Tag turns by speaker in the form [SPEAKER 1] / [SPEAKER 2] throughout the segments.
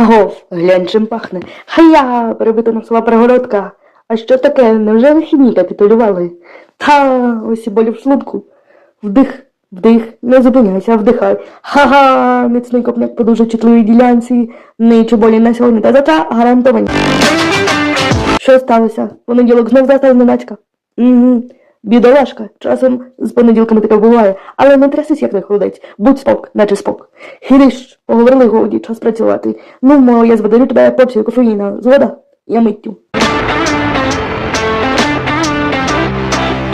[SPEAKER 1] Агов, глянь, чим пахне. Хая, перебита носова перегородка. А що таке? Невже вихідні капітулювали? Та, ось і болі в шлунку. Вдих, вдих, не зупиняйся, вдихай. Ха-ха, міцний копняк по дуже чутливій ділянці. Нічі болі на сьогодні та завтра гарантовані. Що сталося? Понеділок знов застав зненацька. Угу. Бідолашка, часом з понеділками таке буває, але не трясись, як не холодець. Будь спок, наче спок. Хилиш, поговорили годі, час працювати. Ну, мо, я зведу тебе порцію кофеїна. Згода? Я миттю.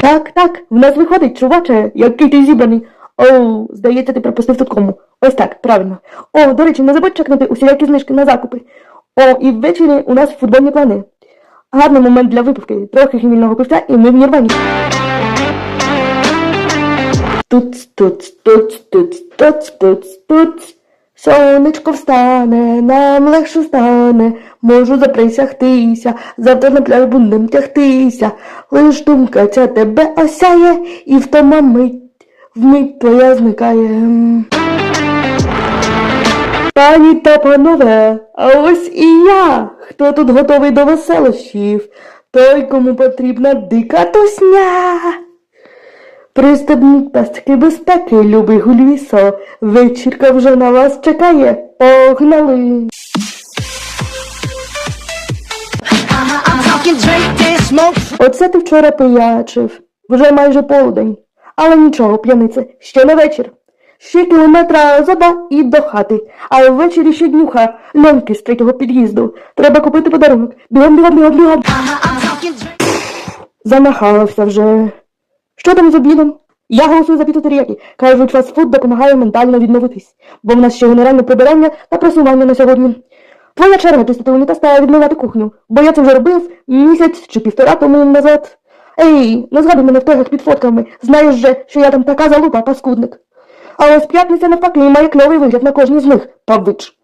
[SPEAKER 1] Так, так, в нас виходить, чуваче, який ти зібраний. О, здається, ти пропустив тут кому. Ось так, правильно. О, до речі, не забудь чекнути усілякі знижки на закупи. О, і ввечері у нас футбольні плани. Гарний момент для випивки, трохи хмільного пивця і ми в нірвані. Туц, туц, туц, туц, туц, туц, туц. Сонечко встане, нам легше стане, можу заприсягтися, завтра на пляж будем тягтися. Лиш думка ця тебе осяє, і втома мить, вмить твоя зникає. Пані та панове, а ось і я, хто тут готовий до веселощів, той, кому потрібна дика тусня. Пристебніть пастки безпеки, любий гульвісо, вечірка вже на вас чекає, погнали. Оце ти вчора пиячив, вже майже полдень. Але нічого, п'янице, ще не вечір. Ще кілометра за два і до хати, а ввечері ще днюха, льоньки з третього під'їзду. Треба купити подарунок. Бігом, бігом, бігом, бігом. Замахався вже. Що там з обідом? Я голосую за піцу теріякі. Кажуть, фастфуд допомагає ментально відновитись, бо в нас ще генеральне прибирання та просування на сьогодні. Твоя черга чистити унітаз та відмивати кухню, бо я це вже робив місяць чи півтора тому назад. Ей, не згадуй мене в тегах під фотками, знаєш же, що я там така залупа, паскудник. А ось п'ятниця навпаки має кльовий вигляд на кожній з них, павич.